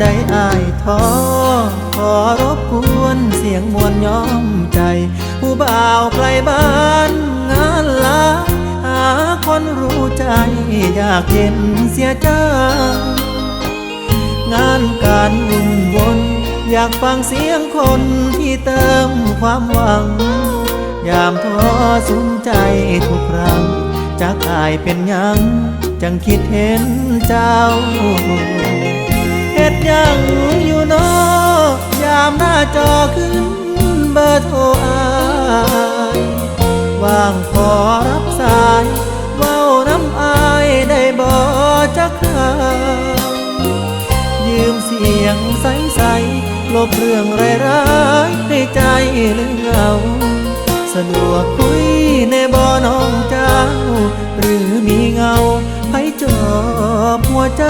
ใดอายท้อขอรบกวนเสียงมวลย้อมใจ ผู้บ่าวไกลบ้านงานลาหาคนรู้ใจอยากเห็นเสียจังงานการวุ่นวนอยากฟังเสียงคนที่เติมความหวัง ยามท้อสุนใจทุกครั้งจากอายเป็นยัง จังคิดเห็นเจ้า จอขึ้นเบอร์โทรอายว่างขอรับสายเว้าน้ำอายได้บ่จักครายืมเสียงใสๆลบเรื่องร้ายๆในใจหรือเงาสะดวกคุยในบ่อน้องเจ้า หรือมีเงาให้จอบหัวใจ